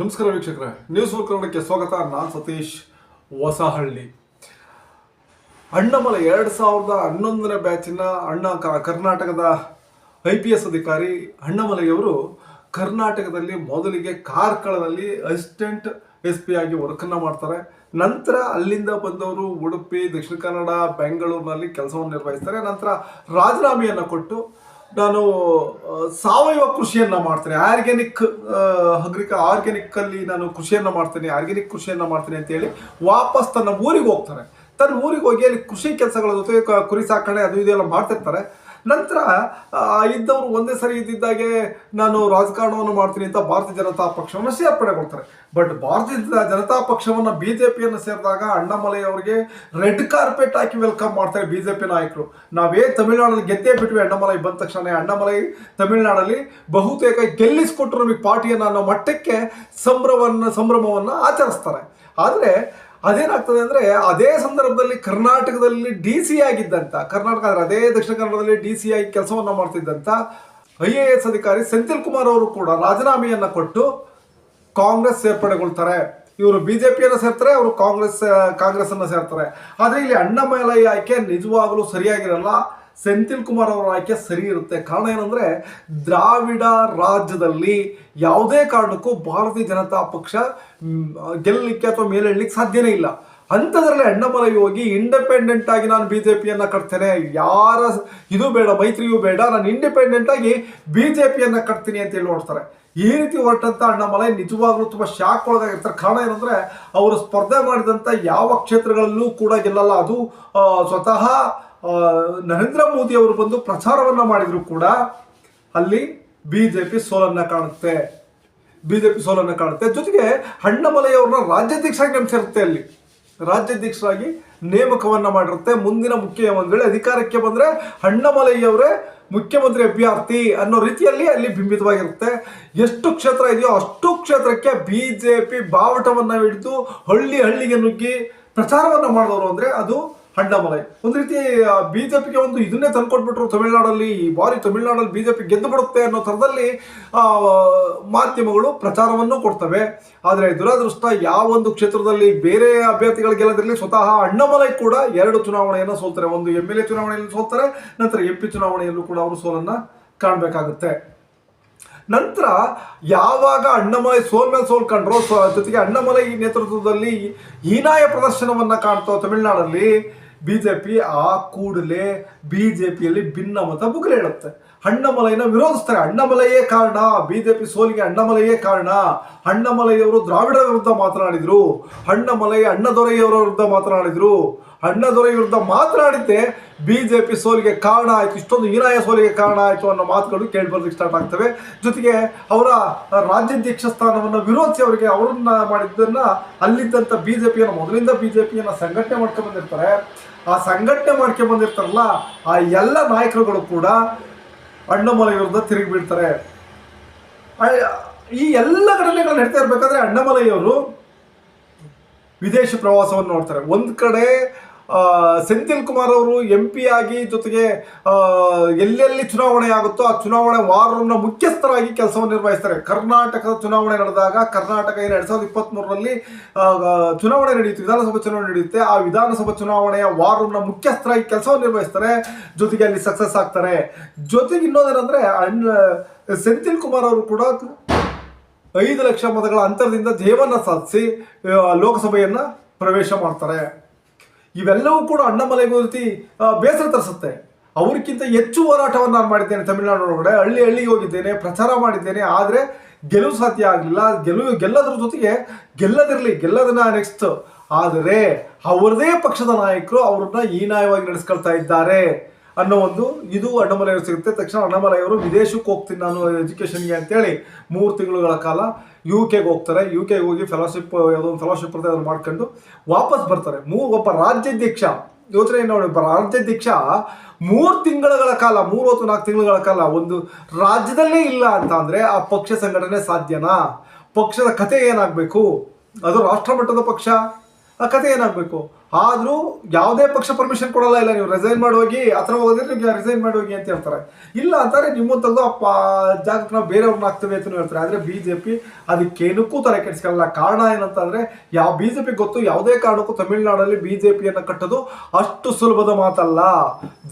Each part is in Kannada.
ನಮಸ್ಕಾರ ವೀಕ್ಷಕರೇ. ನ್ಯೂಸ್ ಫೋರ್ ಕನ್ನಡಕ್ಕೆ ಸ್ವಾಗತ. ನಾನು ಸತೀಶ್ ಹೊಸಹಳ್ಳಿ. ಅಣ್ಣಮಲ ಎರಡು ಸಾವಿರದ ಹನ್ನೊಂದನೇ ಬ್ಯಾಚಿನ ಅಣ್ಣ ಕರ್ನಾಟಕದ ಐ ಪಿ ಎಸ್ ಅಧಿಕಾರಿ ಅಣ್ಣಮಲೆಯವರು ಕರ್ನಾಟಕದಲ್ಲಿ ಮೊದಲಿಗೆ ಕಾರ್ಕಳದಲ್ಲಿ ಅಸಿಸ್ಟೆಂಟ್ ಎಸ್ ಪಿ ಆಗಿ ವರ್ಕನ್ನು ಮಾಡ್ತಾರೆ. ನಂತರ ಅಲ್ಲಿಂದ ಬಂದವರು ಉಡುಪಿ, ದಕ್ಷಿಣ ಕನ್ನಡ, ಬೆಂಗಳೂರಿನಲ್ಲಿ ಕೆಲಸವನ್ನು ನಿರ್ವಹಿಸ್ತಾರೆ. ನಂತರ ರಾಜೀನಾಮೆಯನ್ನು ಕೊಟ್ಟು ನಾನು ಸಾವಯವ ಕೃಷಿಯನ್ನ ಮಾಡ್ತೇನೆ. ಆರ್ಗ್ಯಾನಿಕ್ ಅಗ್ರಿಕ ಆರ್ಗ್ಯಾನಿಕ್ ಅಲ್ಲಿ ನಾನು ಕೃಷಿಯನ್ನ ಮಾಡ್ತೇನೆ, ಆರ್ಗ್ಯಾನಿಕ್ ಕೃಷಿಯನ್ನ ಮಾಡ್ತೇನೆ ಅಂತ ಹೇಳಿ ವಾಪಸ್ ತನ್ನ ಊರಿಗೆ ಹೋಗ್ತಾರೆ. ತನ್ನ ಊರಿಗೆ ಹೋಗಿ ಅಲ್ಲಿ ಕೃಷಿ ಕೆಲಸಗಳ ಜೊತೆ ಕುರಿ ಸಾಕಣೆ ಅದು ಇದೆಲ್ಲ ಮಾಡ್ತಿರ್ತಾರೆ. ನಂತರ ಇದ್ದವರು ಒಂದೇ ಸರಿ ಇದ್ದಿದ್ದಾಗೆ ನಾನು ರಾಜಕಾರಣವನ್ನು ಮಾಡ್ತೀನಿ ಅಂತ ಭಾರತೀಯ ಜನತಾ ಪಕ್ಷವನ್ನು ಸೇರ್ಪಡೆಗೊಳ್ತಾರೆ ಬಟ್ ಭಾರತೀಯ ಜನತಾ ಪಕ್ಷವನ್ನು ಬಿ ಜೆ ಪಿಯನ್ನು ಸೇರಿದಾಗ ಅಣ್ಣಾಮಲೈ ಅವರಿಗೆ ರೆಡ್ ಕಾರ್ಪೆಟ್ ಹಾಕಿ ವೆಲ್ಕಮ್ ಮಾಡ್ತಾರೆ ಬಿ ಜೆ ಪಿ ನಾಯಕರು. ನಾವೇ ತಮಿಳುನಾಡಲ್ಲಿ ಗೆದ್ದೇ ಬಿಟ್ವಿ, ಅಣ್ಣಾಮಲೈ ಬಂದ ತಕ್ಷಣ ಅಣ್ಣಾಮಲೈ ತಮಿಳುನಾಡಲ್ಲಿ ಬಹುತೇಕ ಗೆಲ್ಲಿಸ್ಕೊಟ್ರು ನಮಗೆ ಪಾರ್ಟಿಯನ್ನು ಅನ್ನೋ ಮಟ್ಟಕ್ಕೆ ಸಂಭ್ರಮವನ್ನು ಸಂಭ್ರಮವನ್ನು ಆಚರಿಸ್ತಾರೆ. ಆದರೆ ಅದೇನಾಗ್ತದೆ ಅಂದರೆ ಅದೇ ಸಂದರ್ಭದಲ್ಲಿ ಕರ್ನಾಟಕದಲ್ಲಿ ಡಿ ಸಿ ಆಗಿದ್ದಂಥ ಕರ್ನಾಟಕ ಅದೇ ದಕ್ಷಿಣ ಕನ್ನಡದಲ್ಲಿ ಡಿ ಸಿ ಆಗಿ ಕೆಲಸವನ್ನು ಮಾಡ್ತಿದ್ದಂಥ ಐ ಎ ಎಸ್ ಅಧಿಕಾರಿ ಸೆಂಥಿಲ್ ಕುಮಾರ್ ಅವರು ಕೂಡ ರಾಜೀನಾಮೆಯನ್ನು ಕೊಟ್ಟು ಕಾಂಗ್ರೆಸ್ ಸೇರ್ಪಡೆಗೊಳ್ತಾರೆ. ಇವರು ಬಿಜೆಪಿಯನ್ನು ಸೇರ್ತಾರೆ, ಅವರು ಕಾಂಗ್ರೆಸ್ ಕಾಂಗ್ರೆಸ್ ಅನ್ನ ಸೇರ್ತಾರೆ. ಆದರೆ ಇಲ್ಲಿ ಅಣ್ಣಮಲೈ ಆಯ್ಕೆ ನಿಜವಾಗಲೂ ಸರಿಯಾಗಿರಲ್ಲ. ಸೆಂಥಿಲ್ ಕುಮಾರ್ ಅವರ ಆಯ್ಕೆ ಸರಿ ಇರುತ್ತೆ. ಕಾರಣ ಏನಂದ್ರೆ, ದ್ರಾವಿಡ ರಾಜ್ಯದಲ್ಲಿ ಯಾವುದೇ ಕಾರಣಕ್ಕೂ ಭಾರತೀಯ ಜನತಾ ಪಕ್ಷ ಗೆಲ್ಲಲಿಕ್ಕೆ ಅಥವಾ ಮೇಲೇಳಲಿಕ್ಕೆ ಸಾಧ್ಯನೇ ಇಲ್ಲ. ಅಂಥದ್ರಲ್ಲಿ ಅಣ್ಣಮಲೈ ಹೋಗಿ ಇಂಡಿಪೆಂಡೆಂಟ್ ಆಗಿ ನಾನು ಬಿ ಜೆ ಪಿಯನ್ನು ಕಟ್ತೇನೆ. ಯಾರ, ಇದು ಬೇಡ, ಮೈತ್ರಿಯೂ ಬೇಡ, ನಾನು ಇಂಡಿಪೆಂಡೆಂಟ್ ಆಗಿ ಬಿ ಜೆ ಪಿಯನ್ನು ಕಟ್ತೀನಿ ಅಂತ ಹೇಳಿ ನೋಡ್ತಾರೆ ಈ ರೀತಿ ಹೊರಟಂತ ಅಣ್ಣಾಮಲೈ ನಿಜವಾಗ್ಲೂ ತುಂಬಾ ಶಾಕ್ ಒಳಗಾಗಿರ್ತಾರೆ. ಕಾರಣ ಏನಂದ್ರೆ, ಅವರು ಸ್ಪರ್ಧೆ ಮಾಡಿದಂತ ಯಾವ ಕ್ಷೇತ್ರಗಳಲ್ಲೂ ಕೂಡ ಗೆಲ್ಲಲ್ಲ. ಅದು ಸ್ವತಃ ನರೇಂದ್ರ ಮೋದಿ ಅವರು ಬಂದು ಪ್ರಚಾರವನ್ನ ಮಾಡಿದ್ರು ಕೂಡ ಅಲ್ಲಿ ಬಿಜೆಪಿ ಸೋಲನ್ನ ಕಾಣುತ್ತೆ. ಬಿಜೆಪಿ ಸೋಲನ್ನ ಕಾಣುತ್ತೆ. ಜೊತೆಗೆ ಹಣ್ಣಮಲೆಯವರನ್ನ ರಾಜ್ಯಾಧ್ಯಕ್ಷರಾಗಿ ನೇಮಿಸಿರುತ್ತೆ ಅಲ್ಲಿ. ರಾಜ್ಯಾಧ್ಯಕ್ಷರಾಗಿ ನೇಮಕವನ್ನ ಮಾಡಿರುತ್ತೆ. ಮುಂದಿನ ಮುಖ್ಯಮಂತ್ರಿಗಳು ಅಧಿಕಾರಕ್ಕೆ ಬಂದ್ರೆ ಅಣ್ಣಾಮಲೈ ಅವರೇ ಮುಖ್ಯಮಂತ್ರಿ ಅಭ್ಯರ್ಥಿ ಅನ್ನೋ ರೀತಿಯಲ್ಲಿ ಅಲ್ಲಿ ಬಿಂಬಿತವಾಗಿರುತ್ತೆ. ಎಷ್ಟು ಕ್ಷೇತ್ರ ಇದೆಯೋ ಅಷ್ಟು ಕ್ಷೇತ್ರಕ್ಕೆ ಬಿ ಜೆ ಪಿ ಬಾವಟವನ್ನ ಹಿಡಿದು ಹಳ್ಳಿ ಹಳ್ಳಿಗೆ ನುಗ್ಗಿ ಪ್ರಚಾರವನ್ನ ಮಾಡಿದವರು ಅಂದ್ರೆ ಅದು ಅಣ್ಣಾಮಲೈ ಒಂದು ರೀತಿ ಬಿಜೆಪಿಗೆ ಒಂದು ಇದನ್ನೇ ತಂದ್ಕೊಟ್ಬಿಟ್ರು ತಮಿಳುನಾಡಲ್ಲಿ. ಈ ಬಾರಿ ತಮಿಳುನಾಡಲ್ಲಿ ಬಿಜೆಪಿ ಗೆದ್ದು ಬಿಡುತ್ತೆ ಅನ್ನೋ ಥರದಲ್ಲಿ ಮಾಧ್ಯಮಗಳು ಪ್ರಚಾರವನ್ನು ಕೊಡ್ತವೆ. ಆದರೆ ದುರದೃಷ್ಟ ಯಾವೊಂದು ಕ್ಷೇತ್ರದಲ್ಲಿ ಬೇರೆ ಅಭ್ಯರ್ಥಿಗಳು ಗೆಲ್ಲದಿರಲಿ ಸ್ವತಃ ಅಣ್ಣಾಮಲೈ ಕೂಡ ಎರಡು ಚುನಾವಣೆಯನ್ನು ಸೋಲ್ತಾರೆ. ಒಂದು ಎಂ ಎಲ್ ಎ ಚುನಾವಣೆಯಲ್ಲಿ ಸೋಲ್ತಾರೆ, ನಂತರ ಎಂ ಪಿ ಚುನಾವಣೆಯಲ್ಲೂ ಕೂಡ ಅವರು ಸೋಲನ್ನ ಕಾಣಬೇಕಾಗುತ್ತೆ. ನಂತರ ಯಾವಾಗ ಅಣ್ಣಮಲೈ ಸೋಲ್ ಮೇಲೆ ಸೋಲ್ ಕಂಡ್ರೋ ಜೊತೆಗೆ ಅಣ್ಣಮಲೈ ನೇತೃತ್ವದಲ್ಲಿ ಹೀನಾಯ ಪ್ರದರ್ಶನವನ್ನ ಕಾಣ್ತೋ ತಮಿಳುನಾಡಲ್ಲಿ ಬಿಜೆಪಿ ಆ ಕೂಡಲೇ ಬಿಜೆಪಿಯಲ್ಲಿ ಭಿನ್ನಮತ ಹೇಳುತ್ತೆ ಅಣ್ಣಮಲೈನ ವಿರೋಧಿಸ್ತಾರೆ. ಅಣ್ಣಮಲೈಯೇ ಕಾರಣ. ಬಿಜೆಪಿ ಸೋಲಿಗೆ ಅಣ್ಣಮಲೈಯೇ ಕಾರಣ. ಅಣ್ಣಮಲೈಯವರು ದ್ರಾವಿಡ ವಿರುದ್ಧ ಮಾತನಾಡಿದ್ರು. ಅಣ್ಣಮಲೈ ಅಣ್ಣದೊರೆಯವರ ವಿರುದ್ಧ ಮಾತನಾಡಿದ್ರು. ಅಣ್ಣದೊರೆ ವಿರುದ್ಧ ಮಾತನಾಡಿದ್ದೆ, ಬಿಜೆಪಿ ಸೋಲಿಗೆ ಕಾರಣ ಆಯಿತು, ಇಷ್ಟೊಂದು ಹೀರಾಯ ಸೋಲಿಗೆ ಕಾರಣ ಆಯಿತು ಅನ್ನೋ ಮಾತುಗಳು ಕೇಳಿ ಬರ್ಲಿಕ್ಕೆ ಸ್ಟಾರ್ಟ್ ಆಗ್ತವೆ. ಜೊತೆಗೆ ಅವರ ರಾಜ್ಯಾಧ್ಯಕ್ಷ ಸ್ಥಾನವನ್ನು ವಿರೋಧಿಸಿ ಅವರಿಗೆ ಅವರನ್ನ ಮಾಡಿದ್ದನ್ನು ಅಲ್ಲಿದ್ದಂಥ ಬಿ ಜೆ ಪಿಯನ್ನು ಮೊದಲಿಂದ ಬಿ ಜೆ ಪಿಯನ್ನು ಸಂಘಟನೆ ಮಾಡ್ಕೊಂಡು ಬಂದಿರ್ತಾರೆ. ಆ ಸಂಘಟನೆ ಮಾಡ್ಕೊಂಡು ಬಂದಿರ್ತಾರಲ್ಲ, ಆ ಎಲ್ಲ ನಾಯಕರುಗಳು ಕೂಡ ಅಣ್ಣಮಲೈ ವಿರುದ್ಧ ತಿರುಗಿ ಬೀಳ್ತಾರೆ. ಈ ಎಲ್ಲ ಘಟನೆಗಳು ನಡೀತಾ ಇರಬೇಕಾದ್ರೆ ಅಣ್ಣಮಲೈಯವರು ವಿದೇಶ ಪ್ರವಾಸವನ್ನು ನೋಡ್ತಾರೆ. ಒಂದು ಕಡೆ ಸೆಂಥಿಲ್ ಕುಮಾರ್ ಅವರು ಎಂ ಪಿ ಆಗಿ ಜೊತೆಗೆ ಎಲ್ಲೆಲ್ಲಿ ಚುನಾವಣೆ ಆಗುತ್ತೋ ಆ ಚುನಾವಣೆ ವಾರರನ್ನ ಮುಖ್ಯಸ್ಥರಾಗಿ ಕೆಲಸವನ್ನು ನಿರ್ವಹಿಸ್ತಾರೆ. ಕರ್ನಾಟಕದ ಚುನಾವಣೆ ನಡೆದಾಗ, ಕರ್ನಾಟಕ ಏನು ಎರಡ್ ಸಾವಿರದ ಇಪ್ಪತ್ತ್ಮೂರರಲ್ಲಿ ಚುನಾವಣೆ ನಡೆಯುತ್ತೆ, ವಿಧಾನಸಭಾ ಚುನಾವಣೆ ನಡೆಯುತ್ತೆ, ಆ ವಿಧಾನಸಭಾ ಚುನಾವಣೆಯ ವಾರರನ್ನ ಮುಖ್ಯಸ್ಥರಾಗಿ ಕೆಲಸವನ್ನು ನಿರ್ವಹಿಸ್ತಾರೆ, ಜೊತೆಗೆ ಅಲ್ಲಿ ಸಕ್ಸಸ್ ಆಗ್ತಾರೆ. ಜೊತೆಗೆ ಇನ್ನೊಂದೇನಂದ್ರೆ ಅಣ್ಣ ಸೆಂಥಿಲ್ ಕುಮಾರ್ ಅವರು ಕೂಡ ಐದು ಲಕ್ಷ ಮತಗಳ ಅಂತರದಿಂದ ಜಯವನ್ನ ಸಾಧಿಸಿ ಲೋಕಸಭೆಯನ್ನ ಪ್ರವೇಶ ಮಾಡ್ತಾರೆ. ಇವೆಲ್ಲವೂ ಕೂಡ ಅಣ್ಣಾಮಲೈಗೆ ಒಂದು ರೀತಿ ಬೇಸರ ತರಿಸುತ್ತೆ. ಅವ್ರಿಗಿಂತ ಹೆಚ್ಚು ಹೋರಾಟವನ್ನು ನಾನು ಮಾಡಿದ್ದೇನೆ ತಮಿಳುನಾಡು ಒಳಗಡೆ. ಹಳ್ಳಿ ಹಳ್ಳಿಗೆ ಹೋಗಿದ್ದೇನೆ, ಪ್ರಚಾರ ಮಾಡಿದ್ದೇನೆ. ಆದರೆ ಗೆಲುವು ಸಾಧ್ಯ ಆಗಲಿಲ್ಲ. ಗೆಲುವು, ಗೆಲ್ಲದ್ರ ಜೊತೆಗೆ ಗೆಲ್ಲದಿರಲಿ, ಗೆಲ್ಲದನ್ನ ನೆಕ್ಸ್ಟ್ ಆದರೆ ಅವರದೇ ಪಕ್ಷದ ನಾಯಕರು ಅವ್ರನ್ನ ಹೀನಾಯವಾಗಿ ನಡೆಸ್ಕೊಳ್ತಾ ಇದ್ದಾರೆ ಅನ್ನೋ ಒಂದು ಇದು ಅಣ್ಣಮಲೈ ಸಿಗುತ್ತೆ. ತಕ್ಷಣ ಅಣ್ಣಮಲೈ ಅವರು ವಿದೇಶಕ್ಕೆ ಹೋಗ್ತೀನಿ ನಾನು ಎಜುಕೇಷನ್ಗೆ ಅಂತೇಳಿ ಮೂರು ತಿಂಗಳುಗಳ ಕಾಲ ಯು ಕೆಗೆ ಹೋಗ್ತಾರೆ ಯು ಕೆಗೆ ಹೋಗಿ ಫೆಲೋಶಿಪ್ ಯಾವುದೋ ಒಂದು ಫೆಲೋಶಿಪ್ ಇರುತ್ತೆ ಅದನ್ನು ಮಾಡ್ಕೊಂಡು ವಾಪಸ್ ಬರ್ತಾರೆ. ಮೂ, ಒಬ್ಬ ರಾಜ್ಯಾಧ್ಯಕ್ಷ ಯೋಚನೆ ನೋಡಿ ಒಬ್ಬ ರಾಜ್ಯಾಧ್ಯಕ್ಷ ಮೂರು ತಿಂಗಳ ಕಾಲ, ಮೂರು ಹೊತ್ತು ನಾಲ್ಕು ತಿಂಗಳ ಕಾಲ ಒಂದು ರಾಜ್ಯದಲ್ಲೇ ಇಲ್ಲ ಅಂತ ಅಂದರೆ ಆ ಪಕ್ಷ ಸಂಘಟನೆ ಸಾಧ್ಯನಾ? ಪಕ್ಷದ ಕತೆ ಏನಾಗಬೇಕು? ಅದು ರಾಷ್ಟ್ರ ಮಟ್ಟದ ಪಕ್ಷ, ಆ ಕತೆ ಏನಾಗಬೇಕು? ಆದ್ರೂ ಯಾವುದೇ ಪಕ್ಷ ಪರ್ಮಿಷನ್ ಕೊಡಲ್ಲ, ಇಲ್ಲ ನೀವು ರಿಸೈನ್ ಮಾಡಿ ಹೋಗಿ ಆ ಥರ ಹೋಗಿದ್ರೆ ನಿಮಗೆ ರಿಸೈನ್ ಮಾಡಿ ಹೋಗಿ ಅಂತ ಹೇಳ್ತಾರೆ. ಇಲ್ಲ ಅಂತಾರೆ, ನಿಮ್ಮ ತೆಗೆದು ಅಪ್ಪ, ಜಾಗಕ್ಕೆ ನಾವು ಬೇರೆಯವ್ರನ್ನ ಹಾಕ್ತೇವೆ ಅಂತ ಹೇಳ್ತಾರೆ. ಆದರೆ ಬಿ ಜೆ ಪಿ ಅದಕ್ಕೇನಕ್ಕೂ ತಲೆ ಕೆಡಿಸ್ಕೊಳ್ಳಲ್ಲ. ಕಾರಣ ಏನಂತಂದರೆ, ಯಾವ ಬಿ ಜೆ ಪಿ ಗೊತ್ತು, ಯಾವುದೇ ಕಾರಣಕ್ಕೂ ತಮಿಳುನಾಡಲ್ಲಿ ಬಿ ಜೆ ಪಿಯನ್ನು ಕಟ್ಟೋದು ಅಷ್ಟು ಸುಲಭದ ಮಾತಲ್ಲ.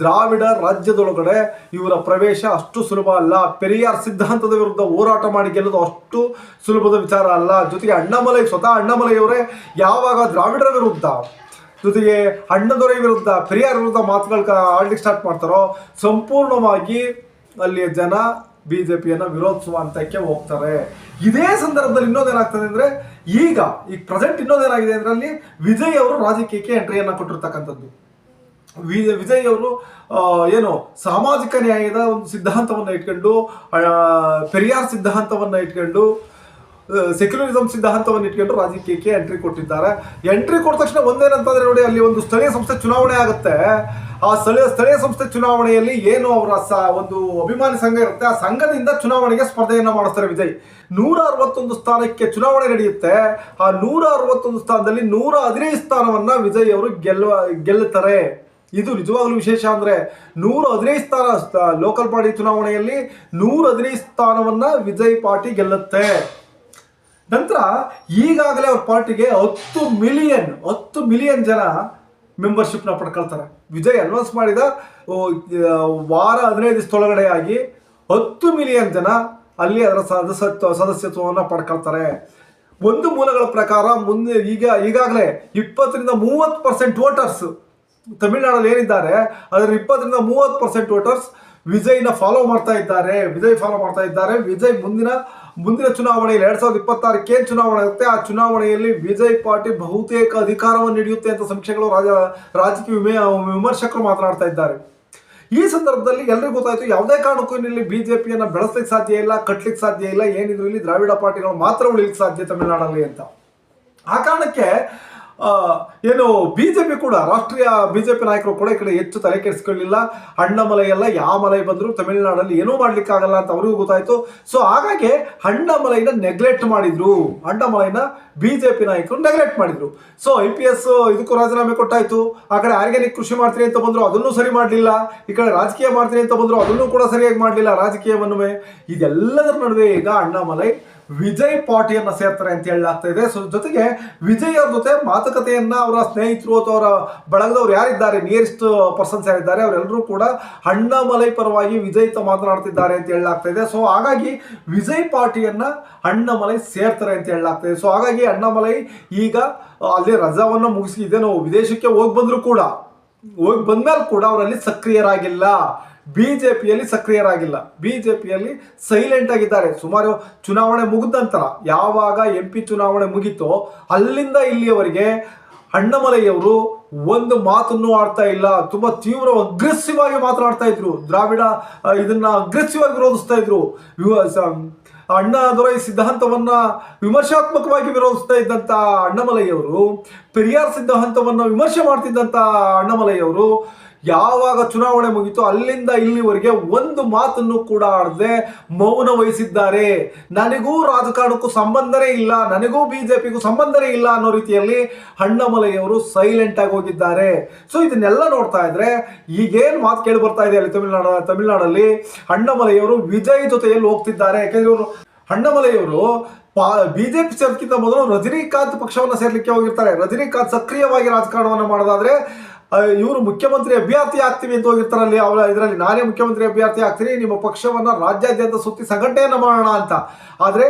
ದ್ರಾವಿಡ ರಾಜ್ಯದೊಳಗಡೆ ಇವರ ಪ್ರವೇಶ ಅಷ್ಟು ಸುಲಭ ಅಲ್ಲ. ಪೆರಿಯಾರ್ ಸಿದ್ಧಾಂತದ ವಿರುದ್ಧ ಹೋರಾಟ ಮಾಡಿ ಗೆಲ್ಲೋದು ಅಷ್ಟು ಸುಲಭದ ವಿಚಾರ ಅಲ್ಲ. ಜೊತೆಗೆ ಅಣ್ಣಾಮಲೈ, ಸ್ವತಃ ಅಣ್ಣಾಮಲೈಯವರೇ ಯಾವಾಗ ದ್ರಾವಿಡರ ವಿರುದ್ಧ ಜೊತೆಗೆ ಅಣ್ಣದೊರೆ ವಿರುದ್ಧ ಪೆರಿಯಾರ್ ವಿರುದ್ಧ ಮಾತುಗಳು ಆಡ್ಲಿಕ್ಕೆ ಸ್ಟಾರ್ಟ್ ಮಾಡ್ತಾರೋ, ಸಂಪೂರ್ಣವಾಗಿ ಅಲ್ಲಿಯ ಜನ ಬಿ ಜೆ ಪಿಯನ್ನು ವಿರೋಧಿಸುವ ಹಂತಕ್ಕೆ ಹೋಗ್ತಾರೆ. ಇದೇ ಸಂದರ್ಭದಲ್ಲಿ ಇನ್ನೊಂದೇನಾಗ್ತದೆ ಅಂದ್ರೆ, ಈಗ ಈಗ ಪ್ರೆಸೆಂಟ್ ಇನ್ನೊಂದೇನಾಗಿದೆ ಅಂದ್ರೆ ಅಲ್ಲಿ ವಿಜಯ್ ಅವರು ರಾಜಕೀಯಕ್ಕೆ ಎಂಟ್ರಿಯನ್ನು ಕೊಟ್ಟಿರ್ತಕ್ಕಂಥದ್ದು. ವಿಜಯ್ ಅವರು ಏನು, ಸಾಮಾಜಿಕ ನ್ಯಾಯದ ಒಂದು ಸಿದ್ಧಾಂತವನ್ನು ಇಟ್ಕೊಂಡು ಪೆರಿಯಾರ್ ಸಿದ್ಧಾಂತವನ್ನು ಇಟ್ಕೊಂಡು ಸೆಕ್ಯುಲರಿಸಂ ಸಿದ್ಧಾಂತವನ್ನು ಇಟ್ಕೊಂಡು ರಾಜಕೀಯಕ್ಕೆ ಎಂಟ್ರಿ ಕೊಟ್ಟಿದ್ದಾರೆ. ಎಂಟ್ರಿ ಕೊಟ್ಟ ತಕ್ಷಣ ಒಂದೇನಂತಂದ್ರೆ ನೋಡಿ, ಅಲ್ಲಿ ಒಂದು ಸ್ಥಳೀಯ ಸಂಸ್ಥೆ ಚುನಾವಣೆ ಆಗುತ್ತೆ. ಆ ಸ್ಥಳೀಯ ಸ್ಥಳೀಯ ಸಂಸ್ಥೆ ಚುನಾವಣೆಯಲ್ಲಿ ಏನು ಅವರ ಸ, ಒಂದು ಅಭಿಮಾನಿ ಸಂಘ ಇರುತ್ತೆ, ಆ ಸಂಘದಿಂದ ಚುನಾವಣೆಗೆ ಸ್ಪರ್ಧೆಯನ್ನು ಮಾಡಿಸ್ತಾರೆ ವಿಜಯ್. ನೂರ ಅರವತ್ತೊಂದು ಸ್ಥಾನಕ್ಕೆ ಚುನಾವಣೆ ನಡೆಯುತ್ತೆ. ಆ ನೂರ ಅರವತ್ತೊಂದು ಸ್ಥಾನದಲ್ಲಿ ನೂರ ಹದಿನೈದು ಸ್ಥಾನವನ್ನ ವಿಜಯ್ ಅವರು ಗೆಲ್ಲುವ ಗೆಲ್ಲುತ್ತಾರೆ. ಇದು ನಿಜವಾಗ್ಲೂ ವಿಶೇಷ ಅಂದ್ರೆ, ನೂರ ಹದಿನೈದು ಸ್ಥಾನ ಲೋಕಲ್ ಬಾಡಿ ಚುನಾವಣೆಯಲ್ಲಿ ನೂರ ಹದಿನೈದು ಸ್ಥಾನವನ್ನ ವಿಜಯ್ ಪಾರ್ಟಿ ಗೆಲ್ಲುತ್ತೆ. ನಂತರ ಈಗಾಗಲೇ ಅವ್ರ ಪಾರ್ಟಿಗೆ ಹತ್ತು ಮಿಲಿಯನ್ ಹತ್ತು ಮಿಲಿಯನ್ ಜನ ಮೆಂಬರ್ಶಿಪ್ನ ಪಡ್ಕೊಳ್ತಾರೆ. ವಿಜಯ್ ಅನೌನ್ಸ್ ಮಾಡಿದ ವಾರ ಹದಿನೈದು ದಿವಸದೊಳಗಡೆ ಆಗಿ ಹತ್ತು ಮಿಲಿಯನ್ ಜನ ಅಲ್ಲಿ ಅದರ ಸದಸ್ಯತ್ವ, ಸದಸ್ಯತ್ವವನ್ನು ಪಡ್ಕೊಳ್ತಾರೆ. ಒಂದು ಮೂಲಗಳ ಪ್ರಕಾರ ಮುಂದೆ ಈಗ, ಈಗಾಗಲೇ ಇಪ್ಪತ್ತರಿಂದ ಮೂವತ್ತು ಪರ್ಸೆಂಟ್ ವೋಟರ್ಸ್ ತಮಿಳುನಾಡಲ್ಲಿ ಏನಿದ್ದಾರೆ, ಅದರ ಇಪ್ಪತ್ತರಿಂದ ಮೂವತ್ತು ಪರ್ಸೆಂಟ್ ವೋಟರ್ಸ್ ವಿಜಯ್ನ ಫಾಲೋ ಮಾಡ್ತಾ ಇದ್ದಾರೆ. ವಿಜಯ್ ಫಾಲೋ ಮಾಡ್ತಾ ಇದ್ದಾರೆ. ವಿಜಯ್ ಮುಂದಿನ ಮುಂದಿನ ಚುನಾವಣೆಯಲ್ಲಿ ಎರಡ್ ಸಾವಿರದ ಇಪ್ಪತ್ತಾರಕ್ಕೆ ಚುನಾವಣೆ ಆಗುತ್ತೆ? ಆ ಚುನಾವಣೆಯಲ್ಲಿ ವಿಜಯ್ ಪಾರ್ಟಿ ಬಹುತೇಕ ಅಧಿಕಾರವನ್ನು ಹಿಡಿಯುತ್ತೆ ಅಂತ ಸಮೀಕ್ಷೆಗಳು ರಾಜ, ರಾಜಕೀಯ ವಿಮೆ, ವಿಮರ್ಶಕರು ಮಾತನಾಡ್ತಾ ಇದ್ದಾರೆ. ಈ ಸಂದರ್ಭದಲ್ಲಿ ಎಲ್ರಿಗೂ ಗೊತ್ತಾಯ್ತು, ಯಾವುದೇ ಕಾರಣಕ್ಕೂ ಇಲ್ಲಿ ಬಿಜೆಪಿಯನ್ನ ಬೆಳೆಸ್ಲಿಕ್ಕೆ ಸಾಧ್ಯ ಇಲ್ಲ ಕಟ್ಟಲಿಕ್ಕೆ ಸಾಧ್ಯ ಇಲ್ಲ, ಏನಿದ್ರು ಇಲ್ಲಿ ದ್ರಾವಿಡ ಪಾರ್ಟಿಗಳು ಮಾತ್ರ ಉಳಿಲಿಕ್ಕೆ ಸಾಧ್ಯ ತಮಿಳುನಾಡಲ್ಲಿ ಅಂತ. ಆ ಕಾರಣಕ್ಕೆ ಆ, ಜೆ ಪಿ ಕೂಡ ರಾಷ್ಟ್ರೀಯ ಬಿ ಜೆ ಪಿ ನಾಯಕರು ಕೂಡ ಈ ಕಡೆ ಹೆಚ್ಚು ತಲೆ ಕೆಡಿಸ್ಕೊಳ್ಳಿಲ್ಲ. ಅಣ್ಣಮಲೈ ಎಲ್ಲ ಯಾವ ಮಲೈ ಬಂದರೂ ತಮಿಳುನಾಡಲ್ಲಿ ಏನೂ ಮಾಡ್ಲಿಕ್ಕಾಗಲ್ಲ ಅಂತ ಅವರಿಗೂ ಗೊತ್ತಾಯಿತು. ಸೊ ಹಾಗಾಗಿ ಅಣ್ಣಮಲೈನ ನೆಗ್ಲೆಕ್ಟ್ ಮಾಡಿದ್ರು. ಅಣ್ಣಮಲೈನ ಪಿ ನಾಯಕರು ನೆಗ್ಲೆಕ್ಟ್ ಮಾಡಿದ್ರು. ಸೊ ಐ ಪಿ ಎಸ್ ಇದಕ್ಕೂ ರಾಜೀನಾಮೆ ಕೊಟ್ಟಾಯ್ತು. ಆ ಕಡೆ ಆರ್ಗ್ಯಾನಿಕ್ ಕೃಷಿ ಮಾಡ್ತೀನಿ ಅಂತ ಬಂದ್ರು ಅದನ್ನು ಸರಿ ಮಾಡಲಿಲ್ಲ. ಈ ಕಡೆ ರಾಜಕೀಯ ಮಾಡ್ತೀನಿ ಅಂತ ಬಂದ್ರು ಅದನ್ನು ಕೂಡ ಸರಿಯಾಗಿ ಮಾಡಲಿಲ್ಲ ರಾಜಕೀಯವನ್ನು. ಇದೆಲ್ಲದರ ನಡುವೆ ಈಗ ಅಣ್ಣಾಮಲೈ ವಿಜಯ್ ಪಾಟಿಯನ್ನ ಸೇರ್ತಾರೆ ಅಂತ ಹೇಳಲಾಗ್ತಾ ಇದೆ. ಸೊ ಜೊತೆಗೆ ವಿಜಯ್ ಅವ್ರ ಜೊತೆ ಮಾತುಕತೆಯನ್ನ ಅವರ ಸ್ನೇಹಿತರು ಅಥವಾ ಅವರ ಬಳಗದವ್ರು ಯಾರಿದ್ದಾರೆ? ನಿಯರೆಸ್ಟ್ ಪರ್ಸನ್ಸ್ ಯಾರಿದ್ದಾರೆ? ಅವರೆಲ್ಲರೂ ಕೂಡ ಅಣ್ಣಾಮಲೈ ಪರವಾಗಿ ವಿಜಯ್ ತ ಮಾತನಾಡ್ತಿದ್ದಾರೆ ಅಂತ ಹೇಳಲಾಗ್ತಾ ಇದೆ. ಸೊ ಹಾಗಾಗಿ ವಿಜಯ್ ಪಾರ್ಟಿಯನ್ನ ಅಣ್ಣಾಮಲೈ ಸೇರ್ತಾರೆ ಅಂತ ಹೇಳಲಾಗ್ತಾ ಇದೆ. ಸೊ ಹಾಗಾಗಿ ಅಣ್ಣಾಮಲೈ ಈಗ ಅಲ್ಲಿ ರಜಾವನ್ನ ಮುಗಿಸಿ ನಾವು ವಿದೇಶಕ್ಕೆ ಹೋಗಿ ಬಂದ್ರು ಕೂಡ, ಹೋಗಿ ಬಂದ್ಮೇಲೆ ಕೂಡ ಅವರಲ್ಲಿ ಸಕ್ರಿಯರಾಗಿಲ್ಲ. ಬಿಜೆಪಿಯಲ್ಲಿ ಸಕ್ರಿಯರಾಗಿಲ್ಲ. ಬಿಜೆಪಿಯಲ್ಲಿ ಸೈಲೆಂಟ್ ಆಗಿದ್ದಾರೆ. ಸುಮಾರು ಚುನಾವಣೆ ಮುಗಿದ ನಂತರ, ಯಾವಾಗ ಎಂ ಪಿ ಚುನಾವಣೆ ಮುಗೀತೋ ಅಲ್ಲಿಂದ ಇಲ್ಲಿಯವರೆಗೆ ಅಣ್ಣಮಲೈಯವರು ಒಂದು ಮಾತನ್ನು ಆಡ್ತಾ ಇಲ್ಲ. ತುಂಬಾ ತೀವ್ರ ಅಗ್ರೆಸಿವ್ ಆಗಿ ಮಾತನಾಡ್ತಾ ಇದ್ರು. ದ್ರಾವಿಡ ಇದನ್ನ ಅಗ್ರೆಸಿವ್ ಆಗಿ ವಿರೋಧಿಸ್ತಾ ಇದ್ರು. ಅಣ್ಣ ದೊರೈ ಸಿದ್ಧಾಂತವನ್ನ ವಿಮರ್ಶಾತ್ಮಕವಾಗಿ ವಿರೋಧಿಸ್ತಾ ಇದ್ದಂತ ಅಣ್ಣಮಲೈಯವರು, ಪೆರಿಯಾರ್ ಸಿದ್ಧಾಂತವನ್ನ ವಿಮರ್ಶೆ ಮಾಡ್ತಿದ್ದಂತ ಅಣ್ಣಮಲೈಯವರು ಯಾವಾಗ ಚುನಾವಣೆ ಮುಗಿತು ಅಲ್ಲಿಂದ ಇಲ್ಲಿವರೆಗೆ ಒಂದು ಮಾತನ್ನು ಕೂಡ ಆಡದೆ ಮೌನ ವಹಿಸಿದ್ದಾರೆ. ನನಗೂ ರಾಜಕಾರಣಕ್ಕೂ ಸಂಬಂಧನೇ ಇಲ್ಲ, ನನಗೂ ಬಿಜೆಪಿಗೂ ಸಂಬಂಧನೇ ಇಲ್ಲ ಅನ್ನೋ ರೀತಿಯಲ್ಲಿ ಅಣ್ಣಮಲೈಯವರು ಸೈಲೆಂಟ್ ಆಗಿ ಹೋಗಿದ್ದಾರೆ. ಸೊ ಇದನ್ನೆಲ್ಲ ನೋಡ್ತಾ ಇದ್ರೆ ಈಗೇನು ಮಾತು ಕೇಳಿ ಬರ್ತಾ ಇದೆ ಅಲ್ಲಿ ತಮಿಳುನಾಡು, ತಮಿಳುನಾಡಲ್ಲಿ ಅಣ್ಣಮಲೈಯವರು ವಿಜಯ್ ಜೊತೆಯಲ್ಲಿ ಹೋಗ್ತಿದ್ದಾರೆ. ಯಾಕಂದ್ರೆ ಇವರು ಅಣ್ಣಮಲೈಯವರು ಬಿಜೆಪಿ ಸೇರ್ಕಿಂತ ಮೊದಲು ರಜನಿಕಾಂತ್ ಪಕ್ಷವನ್ನು ಸೇರ್ಲಿಕ್ಕೆ ಹೋಗಿರ್ತಾರೆ. ರಜನಿಕಾಂತ್ ಸಕ್ರಿಯವಾಗಿ ರಾಜಕಾರಣವನ್ನು ಮಾಡೋದಾದ್ರೆ ಇವರು ಮುಖ್ಯಮಂತ್ರಿ ಅಭ್ಯರ್ಥಿ ಆಗ್ತೀವಿ ಅಂತ ಹೋಗಿರ್ತಾರಲ್ಲಿ, ಅವರ ಇದರಲ್ಲಿ ನಾನೇ ಮುಖ್ಯಮಂತ್ರಿ ಅಭ್ಯರ್ಥಿ ಆಗ್ತೀನಿ, ನಿಮ್ಮ ಪಕ್ಷವನ್ನು ರಾಜ್ಯಾದ್ಯಂತ ಸುತ್ತಿ ಸಂಘಟನೆಯನ್ನು ಮಾಡೋಣ ಅಂತ. ಆದರೆ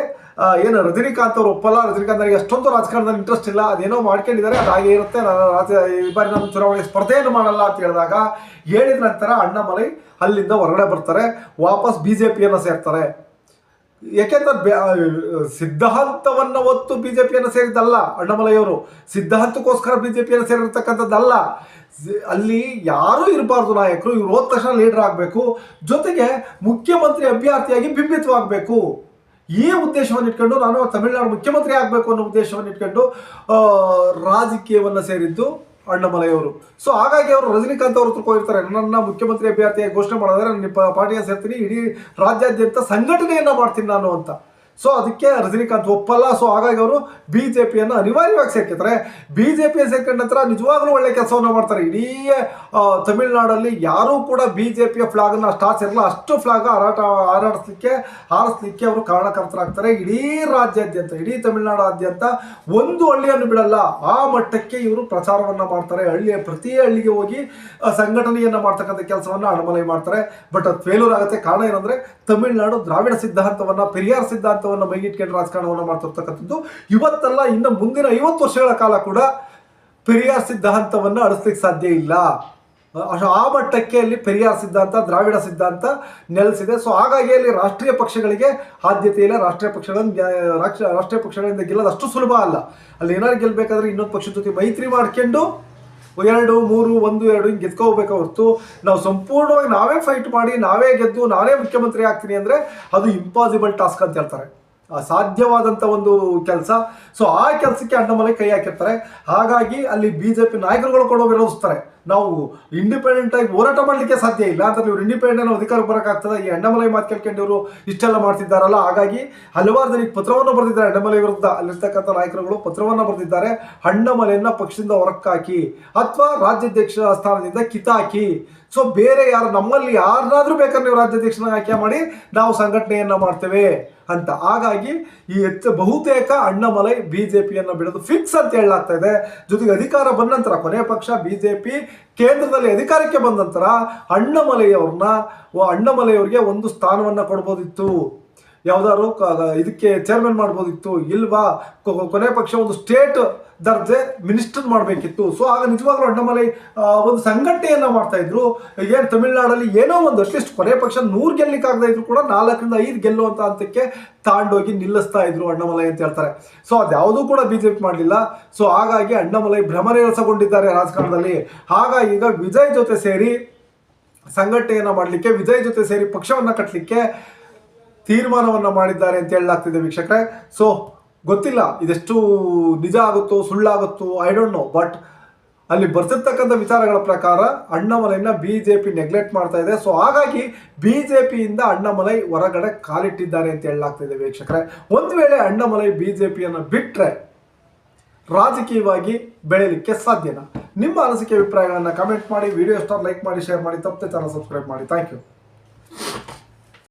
ಏನು ರಜನಿಕಾಂತ್ ಅವರು ಒಪ್ಪಲ್ಲ, ರಜನಿಕಾಂತ್ ನನಗೆ ಅಷ್ಟೊಂದು ರಾಜಕಾರಣದಲ್ಲಿ ಇಂಟ್ರೆಸ್ಟ್ ಇಲ್ಲ, ಅದೇನೋ ಮಾಡ್ಕೊಂಡಿದ್ದಾರೆ, ಅದು ಹಾಗೆ ಇರುತ್ತೆ ನಾನು ರಾಜ್ಯ, ಈ ಬಾರಿ ನಾನು ಚುನಾವಣೆ ಸ್ಪರ್ಧೆಯನ್ನು ಮಾಡಲ್ಲ ಅಂತ ಹೇಳಿದಾಗ ಹೇಳಿದ ನಂತರ ಅಣ್ಣಾಮಲೈ ಅಲ್ಲಿಂದ ಹೊರಗಡೆ ಬರ್ತಾರೆ, ವಾಪಸ್ ಬಿಜೆಪಿಯನ್ನ ಸೇರ್ತಾರೆ. ಯಾಕೆಂದ್ರೆ ಬೆ- ಹೊತ್ತು ಬಿ ಜೆ ಪಿಯನ್ನು ಸೇರಿದ್ದಲ್ಲ ಅಣ್ಣಾಮಲೈಯವರು. ಸಿದ್ಧಾಂತಕ್ಕೋಸ್ಕರ ಪಿಯನ್ನು ಸೇರಿರ್ತಕ್ಕಂಥದ್ದಲ್ಲ. ಅಲ್ಲಿ ಯಾರೂ ಇರಬಾರ್ದು ನಾಯಕರು. ಇವ್ರು ಹೋದ ತಕ್ಷಣ ಲೀಡರ್ ಆಗಬೇಕು. ಜೊತೆಗೆ ಮುಖ್ಯಮಂತ್ರಿ ಅಭ್ಯರ್ಥಿಯಾಗಿ ಬಿಂಬಿತವಾಗಬೇಕು. ಈ ಉದ್ದೇಶವನ್ನು ಇಟ್ಕೊಂಡು ನಾನು ತಮಿಳುನಾಡು ಮುಖ್ಯಮಂತ್ರಿ ಆಗಬೇಕು ಅನ್ನೋ ಉದ್ದೇಶವನ್ನು ಇಟ್ಕೊಂಡು ರಾಜಕೀಯವನ್ನು ಸೇರಿದ್ದು. ಅಣ್ಣಾಮಲೈಯವರು. ಸೊ ಹಾಗಾಗಿ ಅವರು ರಜನಿಕಾಂತ್ ಅವ್ರ ಹತ್ರ ಹೋಗಿರ್ತಾರೆ ನನ್ನ ಮುಖ್ಯಮಂತ್ರಿ ಅಭ್ಯರ್ಥಿಯಾಗಿ ಘೋಷಣೆ ಮಾಡಿದ್ರೆ ನಿಮ್ಮ ಪಾರ್ಟಿಗೆ ಸೇರ್ತೀನಿ, ಇಡೀ ರಾಜ್ಯಾದ್ಯಂತ ಸಂಘಟನೆಯನ್ನ ಮಾಡ್ತೀನಿ ನಾನು ಅಂತ. ಸೊ ಅದಕ್ಕೆ ರಜನಿಕಾಂತ್ ಒಪ್ಪಲ್ಲ. ಸೊ ಹಾಗಾಗಿ ಅವರು ಬಿಜೆಪಿಯನ್ನು ಅನಿವಾರ್ಯವಾಗಿ ಸೇರ್ಕೊತಾರೆ ಬಿಜೆಪಿ ಸೇರ್ಕೊಂಡ ನಂತರ ನಿಜವಾಗ್ಲೂ ಒಳ್ಳೆ ಕೆಲಸವನ್ನು ಮಾಡ್ತಾರೆ. ಇಡೀ ತಮಿಳುನಾಡಲ್ಲಿ ಯಾರೂ ಕೂಡ ಬಿಜೆಪಿಯ ಜೆ ಪಿಯ ಇರಲ್ಲ ಅಷ್ಟು ಫ್ಲಾಗ್ ಹಾರಾಟ, ಹಾರಾಡಿಸ್ಲಿಕ್ಕೆ, ಹಾರಿಸ್ಲಿಕ್ಕೆ ಅವರು ಕಾರಣಕರ್ತರಾಗ್ತಾರೆ. ಇಡೀ ರಾಜ್ಯಾದ್ಯಂತ, ಇಡೀ ತಮಿಳುನಾಡಾದ್ಯಂತ ಒಂದು ಹಳ್ಳಿಯನ್ನು ಬಿಡಲ್ಲ. ಆ ಮಟ್ಟಕ್ಕೆ ಇವರು ಪ್ರಚಾರವನ್ನ ಮಾಡ್ತಾರೆ. ಹಳ್ಳಿಯ, ಪ್ರತಿ ಹಳ್ಳಿಗೆ ಹೋಗಿ ಸಂಘಟನೆಯನ್ನು ಮಾಡ್ತಕ್ಕಂಥ ಕೆಲಸವನ್ನ ಅಣಮಲೈ ಮಾಡ್ತಾರೆ. ಬಟ್ ಅದು ಫೇಲೂರ್ ಆಗುತ್ತೆ. ಕಾರಣ ಏನಂದ್ರೆ ತಮಿಳುನಾಡು ದ್ರಾವಿಡ ಸಿದ್ಧಾಂತವನ್ನ, ಪೆರಿಯಾರ್ ಸಿದ್ಧಾಂತವನ್ನ ಮೈಗಿಟ್ಕೊಂಡು ರಾಜಕಾರಣವನ್ನು ಮಾಡ್ತಿರ್ತಕ್ಕಂಥದ್ದು. ಇವತ್ತಲ್ಲ, ಇನ್ನು ಮುಂದಿನ ಐವತ್ತು ವರ್ಷಗಳ ಕಾಲ ಕೂಡ ಪೆರಿಯಾರ್ ಸಿದ್ಧಾಂತವನ್ನ ಅಳಿಸ್ಲಿಕ್ಕೆ ಸಾಧ್ಯ ಇಲ್ಲ. ಆ ಮಟ್ಟಕ್ಕೆ ಅಲ್ಲಿ ಪೆರಿಯಾರ್ ಸಿದ್ಧಾಂತ, ದ್ರಾವಿಡ ಸಿದ್ಧಾಂತ ನೆಲೆಸಿದೆ. ಸೊ ಹಾಗಾಗಿ ಅಲ್ಲಿ ರಾಷ್ಟ್ರೀಯ ಪಕ್ಷಗಳಿಗೆ ಆದ್ಯತೆ ಇಲ್ಲ. ರಾಷ್ಟ್ರೀಯ ಪಕ್ಷಗಳನ್ನು ರಾಷ್ಟ್ರೀಯ ಪಕ್ಷಗಳಿಂದ ಗೆಲ್ಲೋದು ಸುಲಭ ಅಲ್ಲ. ಅಲ್ಲಿ ಏನಾದ್ರು ಗೆಲ್ಲಬೇಕಾದ್ರೆ ಇನ್ನೊಂದು ಪಕ್ಷದ ಜೊತೆ ಮೈತ್ರಿ ಮಾಡ್ಕೊಂಡು ಎರಡು, ಮೂರು, ಒಂದು, ಎರಡು ಹಿಂಗೆ ಗೆದ್ಕೋಬೇಕು ಹೊರತು ನಾವು ಸಂಪೂರ್ಣವಾಗಿ ನಾವೇ ಫೈಟ್ ಮಾಡಿ, ನಾವೇ ಗೆದ್ದು ನಾನೇ ಮುಖ್ಯಮಂತ್ರಿ ಆಗ್ತೀನಿ ಅಂದರೆ ಅದು ಇಂಪಾಸಿಬಲ್ ಟಾಸ್ಕ್ ಅಂತ ಹೇಳ್ತಾರೆ. ಅಸಾಧ್ಯವಾದಂಥ ಒಂದು ಕೆಲಸ. ಸೊ ಆ ಕೆಲಸಕ್ಕೆ ಅಣ್ಣಮಲೆ ಕೈ ಹಾಕಿರ್ತಾರೆ. ಹಾಗಾಗಿ ಅಲ್ಲಿ ಬಿ ಜೆ ಪಿ ನಾಯಕರುಗಳು ಕೂಡ ವಿರೋಧಿಸ್ತಾರೆ. ನಾವು ಇಂಡಿಪೆಂಡೆಂಟ್ ಆಗಿ ಹೋರಾಟ ಮಾಡಲಿಕ್ಕೆ ಸಾಧ್ಯ ಇಲ್ಲ. ಅಂತ ಇವ್ರು ಇಂಡಿಪೆಂಡೆಂಟ್ ಅಧಿಕಾರಕ್ಕೆ ಬರೋಕ್ಕಾಗ್ತದೆ. ಈ ಅಣ್ಣಮಲೈ ಮಾತು ಕೇಳ್ಕೊಂಡು ಇವರು ಇಷ್ಟೆಲ್ಲ ಮಾಡ್ತಿದ್ದಾರಲ್ಲ. ಹಾಗಾಗಿ ಹಲವಾರು ಜನಕ್ಕೆ ಪತ್ರವನ್ನು ಬರೆದಿದ್ದಾರೆ. ಅಣ್ಣಮಲೈ ವಿರುದ್ಧ ಅಲ್ಲಿರ್ತಕ್ಕಂಥ ನಾಯಕರುಗಳು ಪತ್ರವನ್ನು ಬರೆದಿದ್ದಾರೆ. ಅಣ್ಣಮಲೆಯನ್ನ ಪಕ್ಷದಿಂದ ಹೊರಕ್ಕಾಕಿ ಅಥವಾ ರಾಜ್ಯಾಧ್ಯಕ್ಷ ಸ್ಥಾನದಿಂದ ಕಿತಾಕಿ ಸೊ ಬೇರೆ ಯಾರು ನಮ್ಮಲ್ಲಿ ಯಾರನ್ನಾದ್ರೂ ಬೇಕಾದ್ರೆ ನೀವು ರಾಜ್ಯಾಧ್ಯಕ್ಷನ ಆಯ್ಕೆ ಮಾಡಿ ನಾವು ಸಂಘಟನೆಯನ್ನ ಮಾಡ್ತೇವೆ ಅಂತ. ಹಾಗಾಗಿ ಈ ಹೆಚ್ಚು ಬಹುತೇಕ ಅಣ್ಣಮಲೈ ಬಿಜೆಪಿಯನ್ನ ಬಿಡೋದು ಫಿಕ್ಸ್ ಅಂತ ಹೇಳಲಾಗ್ತಾ ಇದೆ. ಜೊತೆಗೆ ಅಧಿಕಾರ ಬಂದ ನಂತರ, ಕೊನೆ ಪಕ್ಷ ಬಿಜೆಪಿ ಕೇಂದ್ರದಲ್ಲಿ ಅಧಿಕಾರಕ್ಕೆ ಬಂದ ನಂತರ ಅಣ್ಣಮಲೈಯವ್ರನ್ನ ಅಣ್ಣಮಲೈಯವ್ರಿಗೆ ಒಂದು ಸ್ಥಾನವನ್ನು ಕೊಡ್ಬೋದಿತ್ತು. ಯಾವ್ದಾದ್ರು ಇದಕ್ಕೆ ಚೇರ್ಮನ್ ಮಾಡ್ಬೋದಿತ್ತು, ಇಲ್ವಾ? ಕೊನೆ ಪಕ್ಷ ಒಂದು ಸ್ಟೇಟ್ ದರ್ಜೆ ಮಿನಿಸ್ಟರ್ ಮಾಡಬೇಕಿತ್ತು. ಸೊ ಆಗ ನಿಜವಾಗ್ಲೂ ಅಣ್ಣಾಮಲೈ ಒಂದು ಸಂಘಟನೆಯನ್ನ ಮಾಡ್ತಾ ಇದ್ರು. ಏನು ತಮಿಳುನಾಡಲ್ಲಿ ಏನೋ ಒಂದು ಅಟ್ಲೀಸ್ಟ್ ಕೊನೆ ಪಕ್ಷ ನೂರು ಗೆಲ್ಲಿಕ್ಕಾಗದೇ ಇದ್ರು ಕೂಡ ನಾಲ್ಕರಿಂದ ಐದು ಗೆಲ್ಲುವಂತ ಹಂತಕ್ಕೆ ತಾಂಡೋಗಿ ನಿಲ್ಲಿಸ್ತಾ ಇದ್ರು ಅಣ್ಣಾಮಲೈ ಅಂತ ಹೇಳ್ತಾರೆ. ಸೊ ಅದ್ಯಾವುದೂ ಕೂಡ ಬಿಜೆಪಿ ಮಾಡಲಿಲ್ಲ. ಸೊ ಹಾಗಾಗಿ ಅಣ್ಣಾಮಲೈ ಭ್ರಮನಿರಸಗೊಂಡಿದ್ದಾರೆ ರಾಜಕಾರಣದಲ್ಲಿ. ಹಾಗಾಗಿ ಈಗ ವಿಜಯ್ ಜೊತೆ ಸೇರಿ ಸಂಘಟನೆಯನ್ನ ಮಾಡಲಿಕ್ಕೆ, ವಿಜಯ್ ಜೊತೆ ಸೇರಿ ಪಕ್ಷವನ್ನ ಕಟ್ಟಲಿಕ್ಕೆ ತೀರ್ಮಾನವನ್ನ ಮಾಡಿದ್ದಾರೆ ಅಂತ ಹೇಳಲಾಗ್ತಿದೆ ವೀಕ್ಷಕರೇ. ಸೊ ಗೊತ್ತಿಲ್ಲ ಇದೆಷ್ಟು ನಿಜ ಆಗುತ್ತೋ ಸುಳ್ಳಾಗುತ್ತೋ ಐ ಡೋಂಟ್ ನೋ ಬಟ್ ಅಲ್ಲಿ ಬರ್ತಿರ್ತಕ್ಕಂಥ ವಿಚಾರಗಳ ಪ್ರಕಾರ ಅಣ್ಣಾಮಲೈನ ಬಿ ಜೆ ಪಿ ನೆಗ್ಲೆಕ್ಟ್ ಮಾಡ್ತಾ ಇದೆ. ಸೊ ಹಾಗಾಗಿ ಬಿ ಜೆ ಪಿಯಿಂದ ಅಣ್ಣಾಮಲೈ ಹೊರಗಡೆ ಕಾಲಿಟ್ಟಿದ್ದಾರೆ ಅಂತ ಹೇಳಲಾಗ್ತಿದೆ ವೀಕ್ಷಕರೇ. ಒಂದು ವೇಳೆ ಅಣ್ಣಾಮಲೈ ಬಿ ಜೆ ಪಿಯನ್ನು ಬಿಟ್ಟರೆ ರಾಜಕೀಯವಾಗಿ ಬೆಳೆಯಲಿಕ್ಕೆ ಸಾಧ್ಯನಾ? ನಿಮ್ಮ ಅನಿಸಿಕೆ, ಅಭಿಪ್ರಾಯಗಳನ್ನು ಕಮೆಂಟ್ ಮಾಡಿ ವಿಡಿಯೋ ಸ್ಟಾರ್ ಲೈಕ್ ಮಾಡಿ ಶೇರ್ ಮಾಡಿ, ತಪ್ಪದೆ ಚಾನಲ್ ಸಬ್ಸ್ಕ್ರೈಬ್ ಮಾಡಿ. Thank you